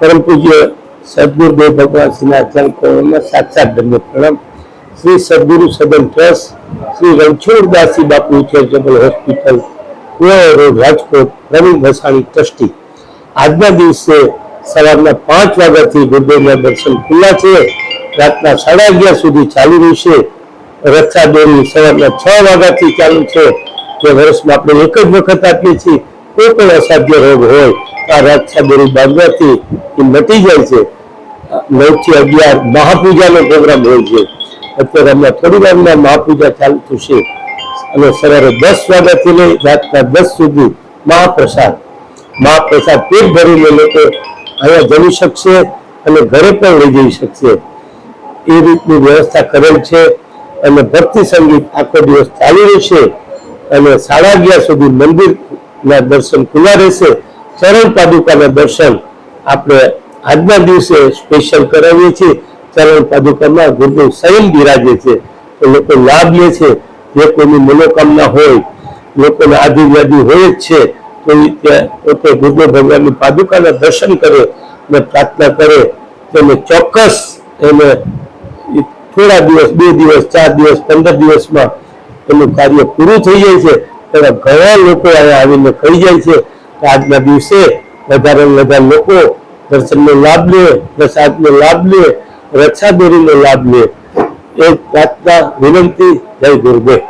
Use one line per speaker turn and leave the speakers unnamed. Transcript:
પરમ પૂજ્ય સદગુરુદેવ ભગવાન શ્રીના ચરણોમાં સાક્ષાત ધન્ય પ્રણામ. શ્રી સદગુરુ સદન trust, Shri Ranchhoddasji Bapu charitable hospital road, Rajkot, Pravin Bhasani trustee. આજના દિવસે સવારના પાંચ વાગ્યાથી ગુરુદેવના દર્શન ખુલ્લા છે. રાતના સાડા અગિયાર સુધી ચાલુ રહેશે. રક્ષા દોરી સવારના છ વાગ્યાથી ચાલુ છે. જે વર્ષમાં આપણે એક જ વખત આપીએ છીએ. કોઈ પણ અસાધ્ય રોગ હોય, આ દોરી બાંધવાથી એ મટી જાય છે. નવથી અગિયાર મહાપૂજાનો પ્રોગ્રામ હોય છે. અત્યારે હમણાં થોડી વારમાં મહાપૂજા ચાલુ થશે. અને સવારે દસ વાગ્યાથી લઈ રાતના દસ સુધી મહાપ્રસાદ. મહાપ્રસાદ પેટ ભરીને લોકો અહીંયા જમી શકશે અને ઘરે પણ લઈ જઈ શકશે. એ રીતની વ્યવસ્થા કરેલ છે અને ભક્તિ સંગીત આખો દિવસ ચાલુ રહેશે. અને સાડા અગિયાર સુધી મંદિરના દર્શન ખુલ્લા રહેશે. ચરણ પાદુકાના દર્શન આપણે આજના દિવસે સ્પેશિયલ કરાવીએ છીએ. ચરણ પાદુકામાં ગુરુદેવ સ્વયં બિરાજે છે. તો લોકો લાભ લે છે. જે કોઈની મનોકામના હોય, લોકોને આદિવ્યાદી હોય જ છે, તો ત્યાં પોતે ગુરુદેવ ભગવાનની પાદુકાના દર્શન કરે અને પ્રાર્થના કરે. તેને ચોક્કસ એને થોડા દિવસ, બે દિવસ, ચાર દિવસ, પંદર દિવસમાં એનું કાર્ય પૂરું થઈ જાય છે. એવા ઘણા લોકો અહીંયા આવીને કહી જાય છે. કે આજના દિવસે વધારે વધારે લોકો દર્શનનો લાભ લે, પ્રસાદનો લાભ લે રક્ષાદોરીનો લાભ લે. એ પ્રાર્થના વિનંતી, જય ગુરુદેવ.